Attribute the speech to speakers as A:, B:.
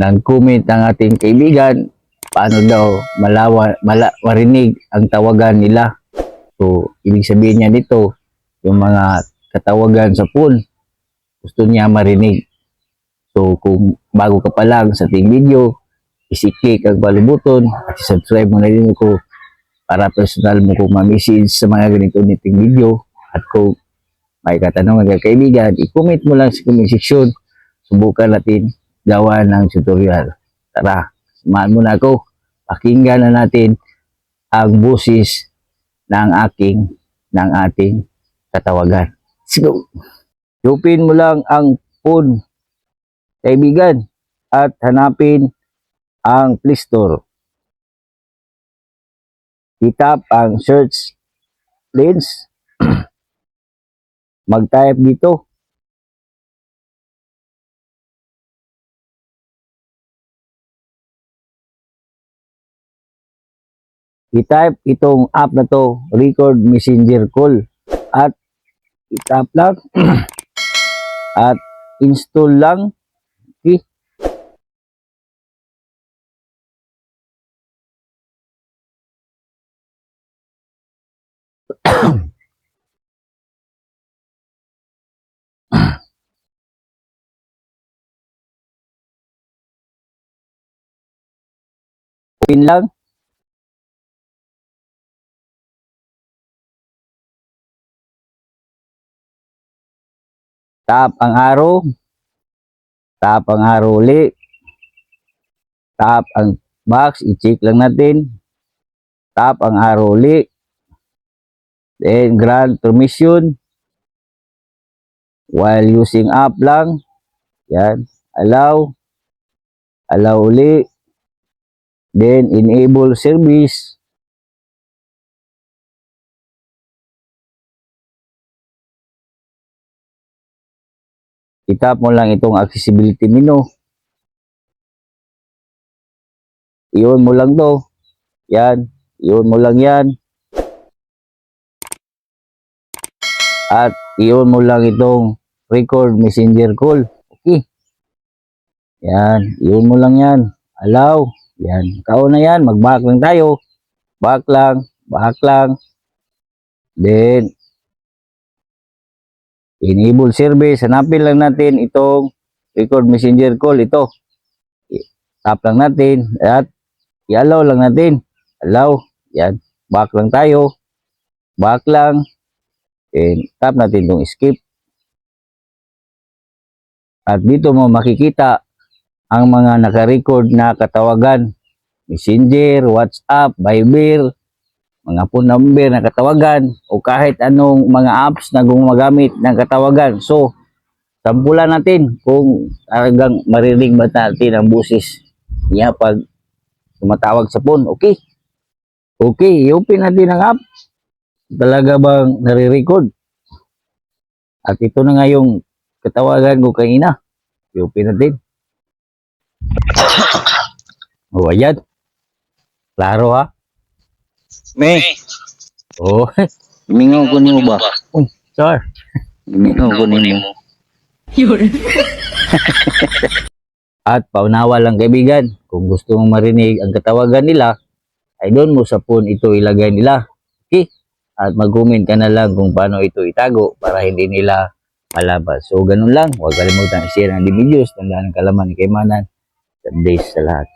A: nag-comment ang ating kaibigan paano daw malawa, mala, marinig ang tawagan nila. So, ibig sabihin niya dito, yung mga katawagan sa phone, gusto niya marinig. So, kung bago ka pa lang sa ating video, isi-click ang bali button at subscribe mo na rin ko para personal mo kung ma-message sa mga ganito niting video at kung may katanungan ka kaibigan, i-comment mo lang sa comment section. Subukan natin gawa ng tutorial. Tara, samahan mo na ako. Pakinggan na natin ang busis ng aking, ng ating katawagan. Let's go! Yupin mo lang ang phone, kaibigan, at hanapin ang Play Store. Itap ang search lens. Mag-type dito. I-type itong app na to, record messenger call. At i-tap lang. at install lang. Okay. Open lang. Tap ang arrow. Tap ang arrow uli. Tap ang box. I-check lang natin. Tap ang arrow uli. Then grant permission. While using app lang. Yan. Allow. Allow uli. Then enable service. Itap mo lang itong accessibility menu. Iyon mo lang to. Yan. Iyon mo lang yan. At iyon mo lang itong record messenger call. Okay. Yan. Iyon mo lang yan. Allow. Yan. Kao na yan. Mag-back lang tayo. Back lang. Back lang. Then, enable service, hanapin lang natin itong record messenger call ito. Tap lang natin at i-allow lang natin. Allow. Yan. Back lang tayo. Back lang. And tap natin itong skip. At dito mo makikita ang mga naka-record na katawagan. Messenger, WhatsApp, Viber, mga phone number na katawagan o kahit anong mga apps na gumagamit ng katawagan. So, sampulan natin kung talagang marinig ba natin ang busis niya pag tumatawag sa phone. Okay. Okay, i-open natin ang app. Talaga bang nare-record? At ito na nga yung katawagan ko kanina. I-open natin. O, ayan. Klaro ha?
B: Me,
A: Oh,
B: mingaw ko nimo ba?
A: sir.
B: Mingaw ko nimo.
A: At paunawa lang kaibigan, kung gusto mong marinig ang katawagan nila, ay doon mo sa phone ito ilagay nila. Okay? At mag-comment ka na lang kung paano ito itago para hindi nila malabas. So, ganun lang. Huwag kalimutan i-share ang videos. Tandaan ang kalaman ni Kaymanan. God bless sa lahat.